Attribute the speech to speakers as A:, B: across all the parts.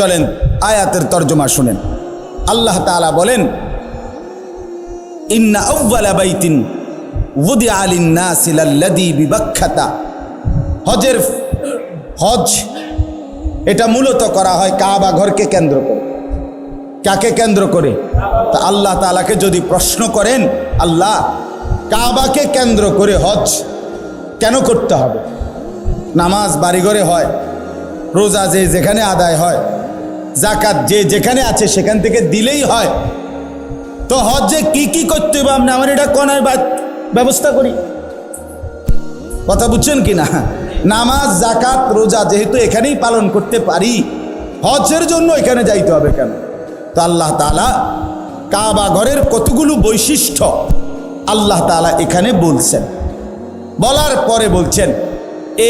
A: চলেন, আয়াতের তর্জমা শুনেন। আল্লাহ তাআলা বলেন, ইন্না আউ্বালা বাইতিন উদি আলিন নাসিলাল্লাদি বিবাক্ষাতা হজের হজ, এটা মূলত করা হয় কাবা ঘরকে কেন্দ্র করে। কাকে কেন্দ্র করে? তা আল্লাহ তাআলাকে যদি প্রশ্ন করেন, আল্লাহ, কাবাকে কেন্দ্র করে হজ কেন করতে হবে? নামাজ বাড়িঘরে হয়, রোজা যে যেখানে আদায় হয় জাকাত যে যেখানে আছে সেখান থেকে দিলেই হয়। তো হজে কি কি করতে হবে আপনি? আমার এটা কনার ব্যবস্থা করি। কথা বুঝছেন কি না? নামাজ জাকাত রোজা যেহেতু এখানেই পালন করতে পারি হজের জন্য এখানে যাইতে হবে কেন? তো আল্লাহ তালা কাবা ঘরের কতগুলো বৈশিষ্ট্য আল্লাহ তালা এখানে বলছেন। বলার পরে বলছেন,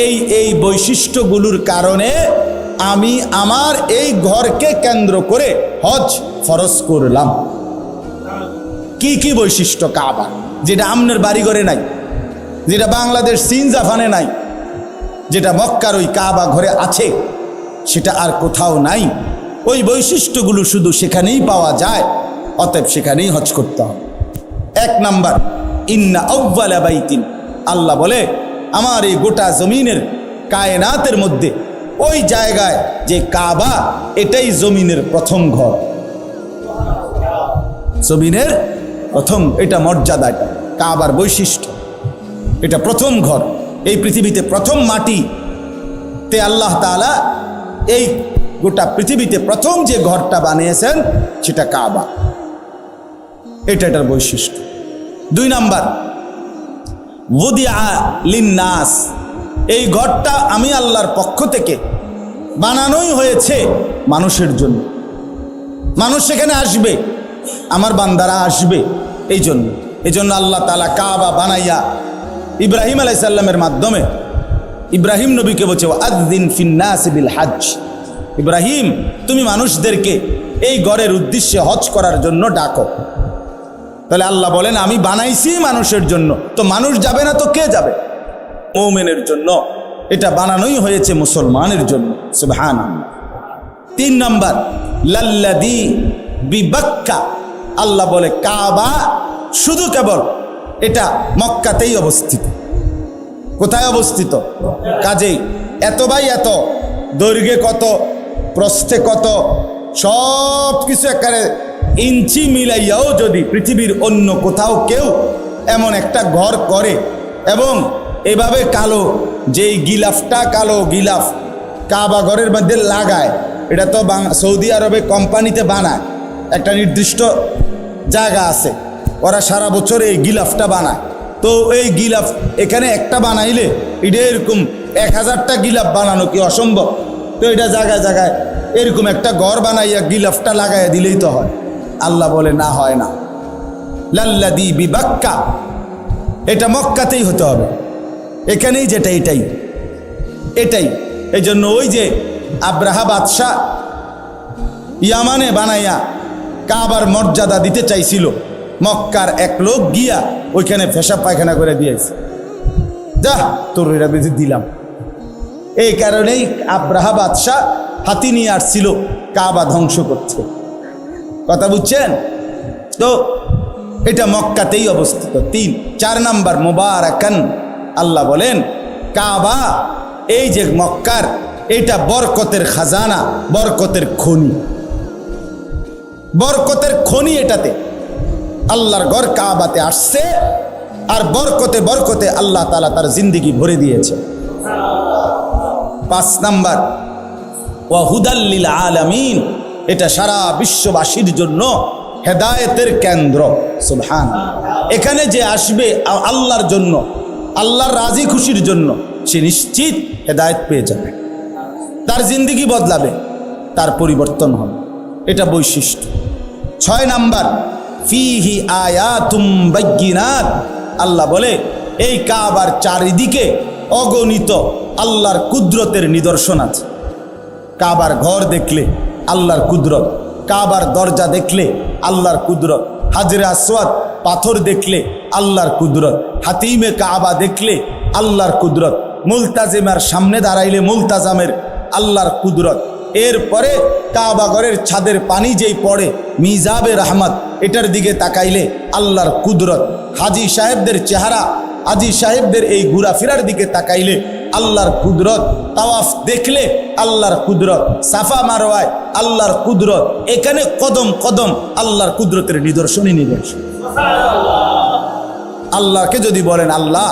A: এই এই বৈশিষ্ট্যগুলোর কারণে আমি আমার এই ঘরকে কেন্দ্র করে হজ ফরজ করলাম। কি কি বৈশিষ্ট্য কাবা? যেটা আমনের বাড়ি ঘরে নাই, যেটা বাংলাদেশ চীন জাপানে নাই, যেটা মক্কার ওই কাবা ঘরে আছে, সেটা আর কোথাও নাই। ওই বৈশিষ্ট্যগুলো শুধু সেখানেই পাওয়া যায়, অতএব সেখানেই হজ করতে হবে। এক নাম্বার, ইন্না আউ্বালা বাইতিন। আল্লাহ বলে, আমার এই গোটা জমিনের কায়নাতের মধ্যে ওই জায়গায় যে কাবা, এটাই জমিনের প্রথম ঘর। জমিনের প্রথম, এটা মর্যাদা কাবার বৈশিষ্ট্য। এটা প্রথম ঘর। এই পৃথিবীতে প্রথম মাটি। তে আল্লাহ তাআলা এই গোটা পৃথিবীতে প্রথম যে ঘরটা বানিয়েছেন, সেটা কাবা। এটা এটার বৈশিষ্ট্য। দুই নাম্বার লিন্নাস। এই ঘরটা আমি আল্লাহর পক্ষ থেকে বানানোই হয়েছে মানুষের জন্য। মানুষ সেখানে আসবে, আমার বান্দারা আসবে এই জন্য। এই জন্য আল্লাহ তালা কাবা বানাইয়া ইব্রাহিম আলাইসাল্লামের মাধ্যমে ইব্রাহিম নবীকে বলছে আদিন ফিন্নাস বিল হাজ ইব্রাহিম, তুমি মানুষদেরকে এই গড়ের উদ্দেশ্যে হজ করার জন্য ডাকো। তাহলে আল্লাহ বলেন, আমি বানাইছি মানুষের জন্য। তো মানুষ যাবে না, তো কে যাবে? মৌমেনের জন্য। এটা বানানোই হয়েছে মুসলমানের জন্য। সুবহান তিন নম্বর লাল্লাদি বিবাক্কা। আল্লাহ বলে, কাবা শুধু কেবল এটা মক্কাতেই অবস্থিত। কোথায় অবস্থিত? কাজেই। এত বাই এত, দৈর্ঘ্যে কত, প্রস্থে কত সব কিছু একারে ইঞ্চি মিলাইয়াও যদি পৃথিবীর অন্য কোথাও কেউ এমন একটা ঘর করে এবং এভাবে কালো, যেই গিলাফটা কালো গিলাফ কাবা ঘরের মধ্যে লাগায়, এটা তো সৌদি আরবে কোম্পানিতে বানায়। একটা নির্দিষ্ট জায়গা আছে, ওরা সারা বছর এই গিলাফটা বানায়। তো এই গিলাফ এখানে একটা বানাইলে এটা এরকম এক হাজারটা গিলাফ বানানো কি অসম্ভব? তো এটা জায়গায় জায়গায় এরকম একটা ঘর বানাইয়া গিলাফটা লাগাইয়া দিলেই তো হয়। আল্লাহ বলে, না, হয় না। লাল্লাদি বিবাক্কা। এটা মক্কাতেই হতে হবে। এখানেই যেটা এটাই। এটাই। এই জন্য ওই যে আব্রাহা বাদশাহ ইয়ামানে বানাইয়া কাবার মর্যাদা দিতে চাইছিল, মক্কার এক লোক গিয়া ওইখানে ফেসা পায়খানা করে দিয়েছে। যা, তোর এটা বেঁধে দিলাম। এই কারণেই আব্রাহা বাদশাহ হাতি নিয়ে আসছিল, কাবা ধ্বংস করছে কথা বুঝছেন? তো এটা মক্কাতেই অবস্থিত। তিন, চার নাম্বার, মোবারকান। আল্লাহ বলেন, কাবা, এই যে মক্কার, এটা বরকতের খাজানা, বরকতের খনি। বরকতের খনি এটাতে। আল্লাহর ঘর কাবাতে আসছে, আর বরকতে বরকতে আল্লাহ তালা তার জিন্দিগি ভরে দিয়েছে। পাঁচ নাম্বার ওয়াহুদাল্লিল আলামিন, এটা সারা বিশ্ববাসীর জন্য হেদায়েতের কেন্দ্র। সুবহান। এখানে যে আসবে আল্লাহর জন্য আল্লাহর রাজি খুশির জন্য সে নিশ্চিত হেদায়েত পেয়ে যাবে। তার জিন্দিগি বদলাবে, তার পরিবর্তন হবে। এটা বৈশিষ্ট্য। ছয় নাম্বার, ফিহি আয়াতুম বাইয়িনাত। আল্লাহ বলে, এই কাবার চারিদিকে অগণিত আল্লাহর কুদরতের নিদর্শন আছে। কাবার ঘর দেখলে আল্লাহর কুদরত, কাবার দরজা দেখলে আল্লাহর কুদরত হাজরে আসওয়াদ পাথর দেখলে আল্লাহর কুদরত, হাতিমে কাবা দেখলে আল্লাহর কুদরত, মুলতাজিমার সামনে দাঁড়াইলে মুলতাজামের আল্লাহর কুদরত। এরপরে কাবাগরের ছাদের পানি যেই পড়ে, মিজাবে রহমত, এটার দিকে তাকাইলে আল্লাহর কুদরত। হাজি সাহেবদের চেহারা, হাজি সাহেবদের এই ঘোরাফেরার দিকে তাকাইলে আল্লাহর কুদরত। তাওয়াফ দেখলে আল্লাহর কুদরত। সাফা মারোয়ায় আল্লাহর কুদরত। এখানে কদম কদম আল্লাহর কুদরতের নিদর্শনই নিদর্শন আল্লাহকে যদি বলেন, আল্লাহ,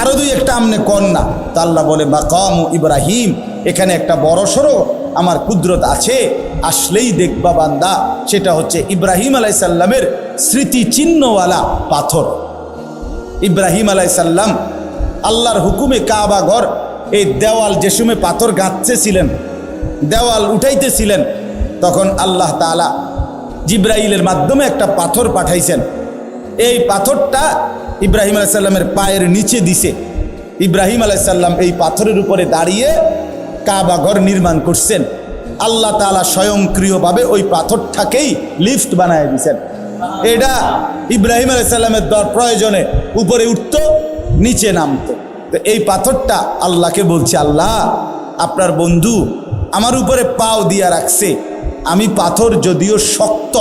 A: আরও দুই একটা আমনে কন না। তা আল্লাহ বলে বাকাম ইব্রাহিম, এখানে একটা বড় সড়ো আমার কুদরত আছে। আসলেই দেখবা বান্দা, সেটা হচ্ছে ইব্রাহিম আলাইসাল্লামের স্মৃতিচিহ্নওয়ালা পাথর। ইব্রাহিম আলাইসাল্লাম আল্লাহর হুকুমে কাবা ঘর, এই দেওয়াল যে সময় পাথর গাঁথতেছিলেন, দেওয়াল উঠাইতেছিলেন। তখন আল্লাহ তাআলা জিব্রাইলের মাধ্যমে একটা পাথর পাঠাইছেন। এই পাথরটা ইব্রাহিম আলাইসাল্লামের পায়ের নিচে দিছে। ইব্রাহিম আলাইসাল্লাম এই পাথরের উপরে দাঁড়িয়ে কাবা ঘর নির্মাণ করছেন। আল্লাহ তাআলা স্বয়ংক্রিয়ভাবে ওই পাথরটাকেই লিফট বানায় দিছেন। এটা ইব্রাহিম আলাইসাল্লামের দর প্রয়োজনে উপরে উঠতো নিচে নামতো। তো এই পাথরটা আল্লাহকে বলছে, আল্লাহ, আপনার বন্ধু আমার উপরে পাও দিয়া রাখছে। আমি পাথর যদিও শক্ত,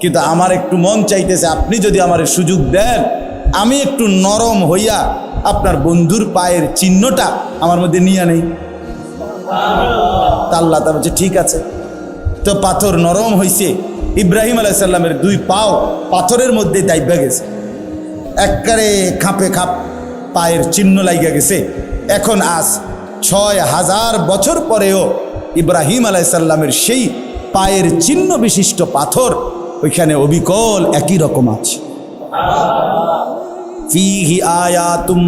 A: কিন্তু আমার একটু মন চাইতেছে, আপনি যদি আমার সুযোগ দেন, আমি একটু নরম হইয়া আপনার বন্ধুর পায়ের চিহ্নটা আমার মধ্যে নিয়ে নেই। তা আল্লাহ তা বলছে, ঠিক আছে। তো পাথর নরম হইছে। ইব্রাহিম আলাইসাল্লামের দুই পাও পাথরের মধ্যে দাইবা গেছে। একবারে খাপে খাপ পায়ের চিহ্ন লাইগা গেছে। এখন আজ ছয় হাজার বছর পরেও ইব্রাহিম আলাইসাল্লামের সেই পায়ের চিহ্ন বিশিষ্ট পাথর ওইখানে অবিকল একই রকম আছে। ফিহি আয়াতুম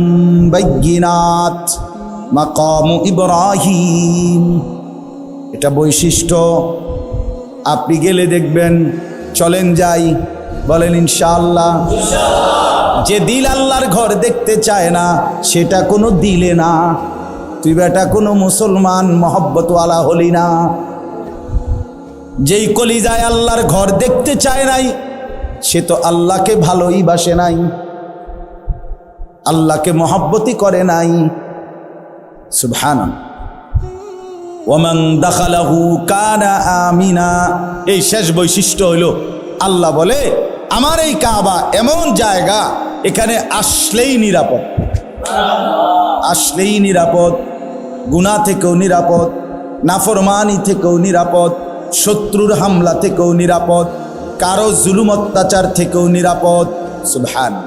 A: মাকামু ইব্রাহিম। এটা বৈশিষ্ট্য। আপনি গেলে দেখবেন, চলেন যাই, বলেন ইনশাআল্লাহ। যে দিল আল্লাহর ঘর দেখতে চায় না, সেটা কোনো দিলে না। তুই বেটা কোনো মুসলমান, মহব্বতওয়ালা হলি না। যেই কলিজায় আল্লাহর ঘর দেখতে চায় নাই, সে তো আল্লাহকে ভালোই বাসে নাই। আল্লাহকে মহব্বতই করে নাই। দাখালাহু কানা আমিনা। এই শেষ বৈশিষ্ট্য হইল, আল্লাহ বলে আমার এই কাবা এমন জায়গা, এখানে আসলেই নিরাপদ। আসলেই নিরাপদ। গুণা থেকেও নিরাপদ। নাফরমানি থেকেও নিরাপদ। শত্রুর হামলা থেকেও নিরাপদ। কারও জুলুম অত্যাচার থেকেও নিরাপদ। সুভান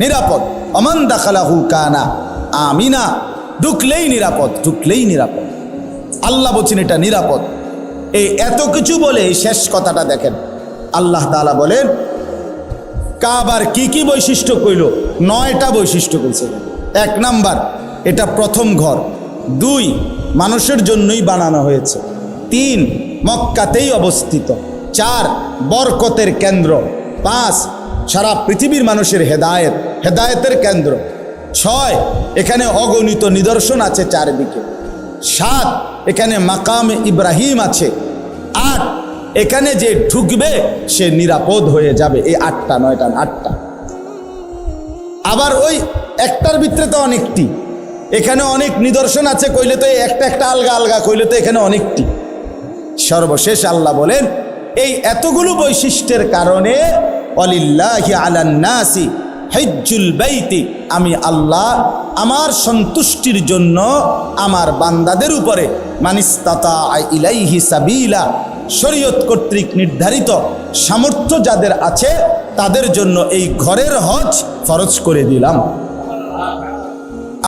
A: নিরাপদ। অমান দাখালাহু কানা। আমিনা। ঢুকলেই নিরাপদ ঢুকলেই নিরাপদ। আল্লাহ বলছেন, এটা নিরাপদ। এই এত কিছু বলে শেষ কথাটা দেখেন। আল্লাহ তাআলা বলেন কাবার কি কি বৈশিষ্ট্য কইল? নয়টা বৈশিষ্ট্য কইছে। এক নাম্বার, এটা প্রথম ঘর। দুই, মানুষের জন্যই বানানো হয়েছে। তিন, মক্কাতেই অবস্থিত। চার, বরকতের কেন্দ্র। পাঁচ, সারা পৃথিবীর মানুষের হেদায়েত, হেদায়েতের কেন্দ্র। ছয়, এখানে অগণিত নিদর্শন আছে চারদিকে। সাত, এখানে মাকাম ইব্রাহিম আছে। আট এখানে যে ঢুকবে, সে নিরাপদ হয়ে যাবে। এই আটটা, নয়টা, আটটা। আবার ওই একটার ভিতরে তো অনেকটি। এখানে অনেক নিদর্শন আছে, কইলে তো একটা একটা আলগা আলগা, কইলে তো এখানে অনেকটি। সর্বশেষ আল্লাহ বলেন, এই এতগুলো বৈশিষ্ট্যের কারণে আমি আল্লাহ আমার সন্তুষ্টির জন্য আমার বান্দাদের উপরে মানিস্তাতা ইলাইহি সাবিলা শরীয়ত কর্তৃক নির্ধারিত সামর্থ্য যাদের আছে তাদের জন্য এই ঘরের হজ ফরজ করে দিলাম।